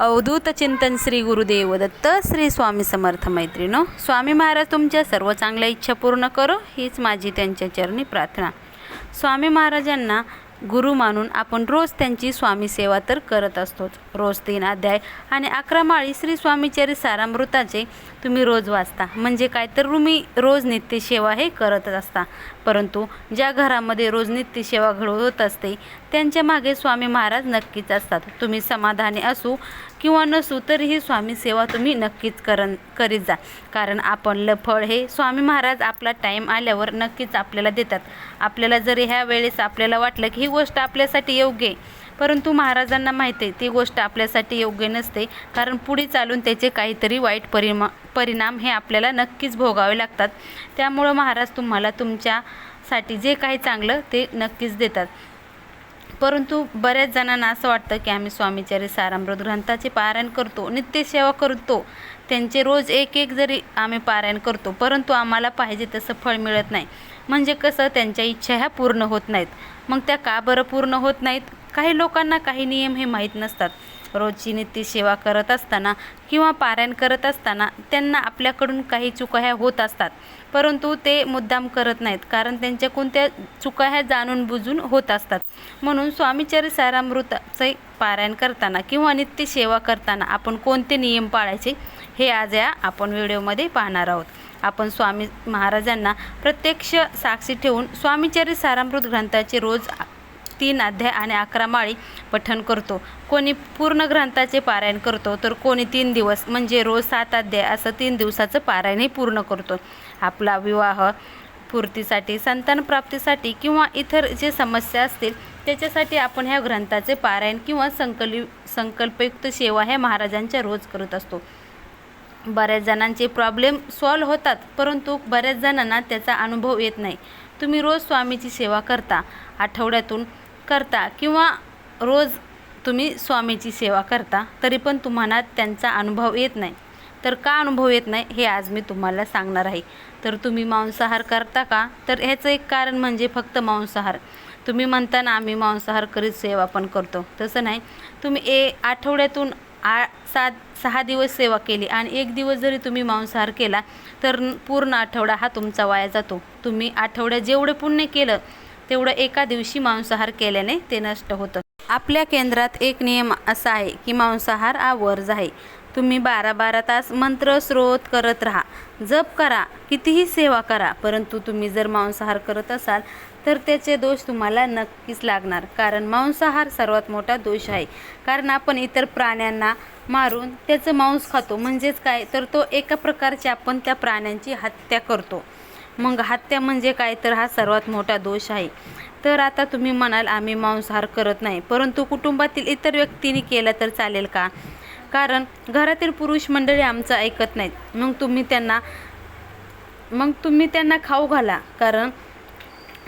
अवधूत चिंतन श्री गुरुदेव दत्त श्री स्वामी समर्थ मैत्रिणो स्वामी महाराज तुमच्या सर्व चांगल्या इच्छा पूर्ण करो हीच माझी त्यांच्या चरणी प्रार्थना. स्वामी महाराजांना गुरु मानून आपण रोज त्यांची स्वामी सेवा तर करत असतोच. रोज तीन अध्याय आणि अकरा माळी श्री स्वामीचरी सारामृताचे तुम्ही रोज वाचता. म्हणजे काय तर तुम्ही रोज नित्य सेवा हे करतच असता. परंतु ज्या घरामध्ये रोज नित्य सेवा घडवत होत असते त्यांच्या मागे स्वामी महाराज नक्कीच असतात. तुम्ही समाधानी असू किंवा नसू तरीही स्वामी सेवा तुम्ही नक्कीच करन करीत जा. कारण आपण फळ हे स्वामी महाराज आपला टाईम आल्यावर नक्कीच आपल्याला देतात. आपल्याला जरी ह्या वेळेस आपल्याला वाटलं की ही गोष्ट आपल्यासाठी योग्य आहे परंतु महाराजांना माहिती आहे ती गोष्ट आपल्यासाठी योग्य नसते. कारण पुढे चालून त्याचे काहीतरी वाईट परिमा परिणाम हे आपल्याला नक्कीच भोगावे लागतात. त्यामुळं महाराज तुम्हाला तुमच्यासाठी जे काही चांगलं ते नक्कीच देतात. परंतु बऱ्याच जणांना असं वाटतं की आम्ही स्वामीचारी सारामृत ग्रंथाचे पारायण करतो नित्यसेवा करतो. त्यांचे रोज एक एक जरी आम्ही पारायण करतो परंतु आम्हाला पाहिजे तसं फळ मिळत नाही. म्हणजे कसं त्यांच्या इच्छा ह्या पूर्ण होत नाहीत. मग त्या का बरं पूर्ण होत नाहीत? काही लोकांना काही नियम हे माहीत नसतात. रोजची नित्य सेवा करत असताना किंवा पारायण करत असताना त्यांना आपल्याकडून काही चुका ह्या होत असतात. परंतु ते मुद्दाम करत नाहीत कारण त्यांच्या कोणत्या चुका ह्या जाणून बुजून होत असतात. म्हणून स्वामीचरी सारामृताचे पारायण करताना किंवा नित्य सेवा करताना आपण कोणते नियम पाळायचे हे आज या आपण व्हिडिओमध्ये पाहणार आहोत. आपण स्वामी महाराजांना प्रत्यक्ष साक्षी ठेवून स्वामीचरी सारामृत ग्रंथाचे रोज तीन अध्याय आणि अकरा माळी पठण करतो. कोणी पूर्ण ग्रंथाचे पारायण करतो तर कोणी तीन दिवस म्हणजे रोज सात अध्याय असं तीन दिवसाचं पारायणही पूर्ण करतो. आपला विवाह पूर्तीसाठी संतान प्राप्तीसाठी किंवा इतर जे समस्या असतील त्याच्यासाठी आपण ह्या ग्रंथाचे पारायण किंवा संकली संकल्पयुक्त सेवा ह्या महाराजांच्या रोज करत असतो. बऱ्याच जणांचे प्रॉब्लेम सॉल्व होतात परंतु बऱ्याच जणांना त्याचा अनुभव येत नाही. तुम्ही रोज स्वामीची सेवा करता. आठवड्यातून करता किंवा रोज तुम्ही स्वामीची सेवा करता तरी पण तुम्हाला त्यांचा अनुभव येत नाही. तर का अनुभव येत नाही हे आज मी तुम्हाला सांगणार आहे. तर तुम्ही मांसाहार करता का? तर ह्याचं एक कारण म्हणजे फक्त मांसाहार. तुम्ही म्हणता ना आम्ही मांसाहार करीत सेवा पण करतो. तसं नाही. तुम्ही ए आठवड्यातून आ सात सहा दिवस सेवा केली आणि एक दिवस जरी तुम्ही मांसाहार केला तर पूर्ण आठवडा हा तुमचा वाया जातो. तुम्ही आठवड्यात जेवढे पुण्य केलं तेवढं एका दिवशी मांसाहार केल्याने ते नष्ट होतं. आपल्या केंद्रात एक नियम असा आहे की मांसाहार हा वर्ज आहे तुम्ही बारा बारा तास मंत्र स्रोत करत राहा. जप करा. कितीही सेवा करा. परंतु तुम्ही जर मांसाहार करत असाल तर त्याचे दोष तुम्हाला नक्कीच लागणार. कारण मांसाहार सर्वात मोठा दोष आहे. कारण आपण इतर प्राण्यांना मारून त्याचं मांस खातो. म्हणजेच काय? तर तो एका प्रकारची आपण त्या प्राण्यांची हत्या करतो. मग हत्या म्हणजे काय? तर हा सर्वात मोठा दोष आहे. तर आता तुम्ही म्हणाल आम्ही मांसाहार करत नाही. परंतु कुटुंबातील इतर व्यक्तींनी केला तर चालेल का? कारण घरातील पुरुष मंडळी आमचं ऐकत नाहीत. मग तुम्ही त्यांना मग तुम्ही त्यांना खाऊ घाला. कारण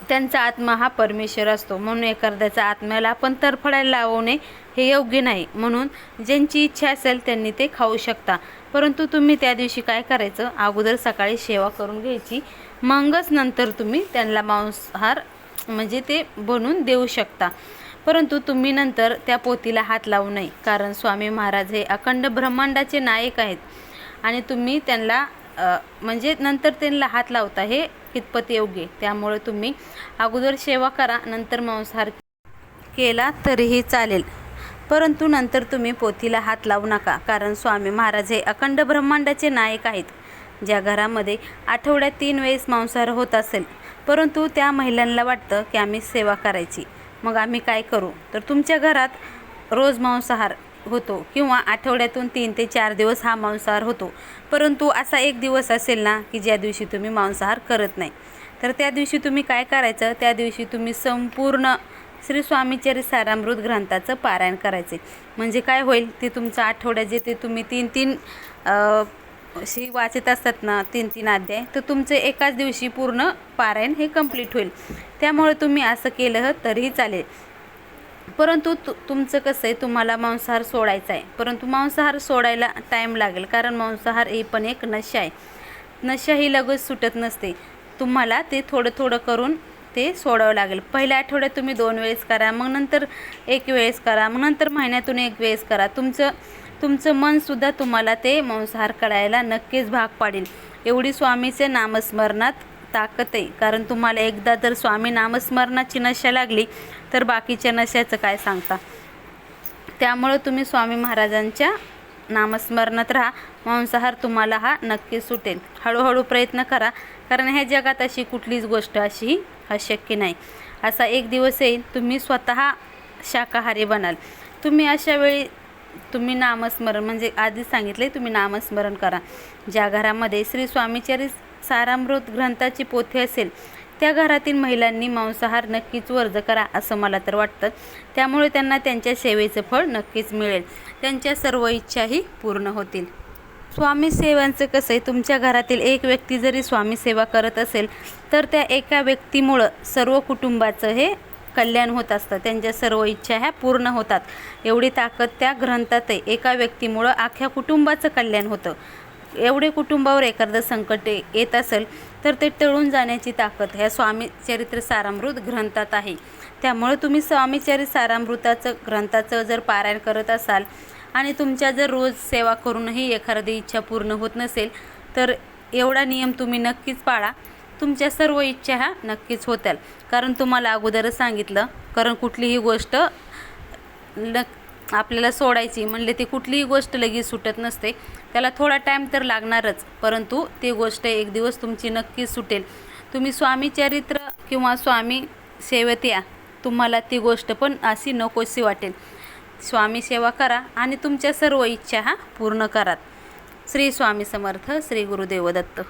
त्यांचा आत्मा हा परमेश्वर असतो. म्हणून एखाद्याच्या आत्म्याला आपण तरफडायला लावणे हे योग्य नाही. म्हणून ज्यांची इच्छा असेल त्यांनी ते खाऊ शकता. परंतु तुम्ही त्या दिवशी काय करायचं? अगोदर सकाळी सेवा करून घ्यायची. मगच नंतर तुम्ही त्यांना मांसाहार म्हणजे ते बनवून देऊ शकता. परंतु तुम्ही नंतर त्या पोतीला हात लावू नये कारण स्वामी महाराज हे अखंड ब्रह्मांडाचे नायक आहेत. आणि तुम्ही त्यांना म्हणजे नंतर त्यांना हात लावता हे कितपत योग्य त्यामुळे तुम्ही अगोदर सेवा करा नंतर मांसाहार केला तरीही चालेल. परंतु नंतर तुम्ही पोथीला हात लावू नका कारण स्वामी महाराज हे अखंड ब्रह्मांडाचे नायक आहेत. ज्या घरामध्ये आठवड्यात तीन वेळेस मांसाहार होत असेल. परंतु त्या महिलांना वाटतं की आम्ही सेवा करायची. मग आम्ही काय करू? तर तुमच्या घरात रोज मांसाहार होतो किंवा आठवड्यातून तीन ते चार दिवस हा मांसाहार होतो. परंतु असा एक दिवस असेल ना की ज्या दिवशी तुम्ही मांसाहार करत नाही. तर त्या दिवशी तुम्ही काय करायचं? त्या दिवशी तुम्ही संपूर्ण श्री स्वामीचरी सारामृत ग्रंथाचं पारायण करायचे. म्हणजे काय होईल? ते तुमचं आठवड्यात जे ते तुम्ही तीन तीन अशी वाचत असतात ना तीन तीन अध्याय तर तुमचे एकाच दिवशी पूर्ण पारायण हे कंप्लीट होईल. त्यामुळे तुम्ही असं केलं तरीही चालेल. परंतु तु तुमचं कसं आहे तुम्हाला मांसाहार सोडायचा आहे. परंतु मांसाहार सोडायला टाईम लागेल कारण मांसाहार ही पण एक नशा आहे. नशा ही लगेच सुटत नसते. तुम्हाला ते थोडं थोडं करून ते सोडावं लागेल. पहिल्या आठवड्यात तुम्ही दोन वेळेस करा मग नंतर एक वेळेस करा मग नंतर महिन्यातून एक वेळेस करा. तुमचं तुमचं मनसुद्धा तुम्हाला ते मांसाहार करायला नक्कीच भाग पाडेल. एवढी स्वामीचे नामस्मरणात ताकद आहे. कारण तुम्हाला एकदा जर स्वामी नामस्मरणाची नशा लागली तर बाकीच्या नशाचं काय सांगता? त्यामुळं तुम्ही स्वामी महाराजांच्या नामस्मरणात राहा. मांसाहार तुम्हाला हा नक्की सुटेल. हळूहळू प्रयत्न करा. कारण ह्या जगात अशी कुठलीच गोष्ट अशी अशक्य नाही. असा एक दिवस येईल तुम्ही स्वतः शाकाहारी बनाल. तुम्ही अशा वेळी तुम्ही नामस्मरण म्हणजे आधीच सांगितले तुम्ही नामस्मरण करा. ज्या घरामध्ये श्री स्वामीचारी सारामृत ग्रंथाची पोथी असेल त्या घरातील महिलांनी मांसाहार नक्कीच वर्ज करा असं मला तर वाटतं. त्यामुळे त्यांना त्यांच्या सेवेचं फळ नक्कीच मिळेल. त्यांच्या सर्व इच्छाही पूर्ण होतील. स्वामी सेवांचं कसं आहे तुमच्या घरातील एक व्यक्ती जरी स्वामी सेवा करत असेल तर त्या एका व्यक्तीमुळं सर्व कुटुंबाचं हे कल्याण होत असतं. त्यांच्या सर्व इच्छा ह्या पूर्ण होतात. एवढी ताकद त्या ग्रंथात आहे. एका व्यक्तीमुळं अख्ख्या कुटुंबाचं कल्याण होतं. एवढे कुटुंबावर एखादं संकट येत असेल तर ते टळून जाण्याची ताकद ह्या स्वामी चरित्र सारामृत ग्रंथात आहे. त्यामुळे तुम्ही स्वामीचरित्र सारामृताचं ग्रंथाचं जर पारायण करत असाल आणि तुमच्या जर रोज सेवा करूनही एखादी इच्छा पूर्ण होत नसेल तर एवढा नियम तुम्ही नक्कीच पाळा. तुमच्या सर्व इच्छा ह्या नक्कीच होत्याल. कारण तुम्हाला अगोदरच सांगितलं कारण कुठलीही गोष्ट नक् आपल्याला सोडायची म्हणले ती कुठलीही गोष्ट लगेच सुटत नसते. त्याला थोडा टाईम तर लागणारच परंतु ती गोष्ट एक दिवस तुमची नक्कीच सुटेल. तुम्ही स्वामी चरित्र किंवा स्वामी सेवेत या तुम्हाला ती गोष्ट पण अशी नकोशी वाटेल. स्वामी सेवा करा आणि तुमच्या सर्व इच्छा हा पूर्ण करात. श्री स्वामी समर्थ श्री गुरुदेव दत्त.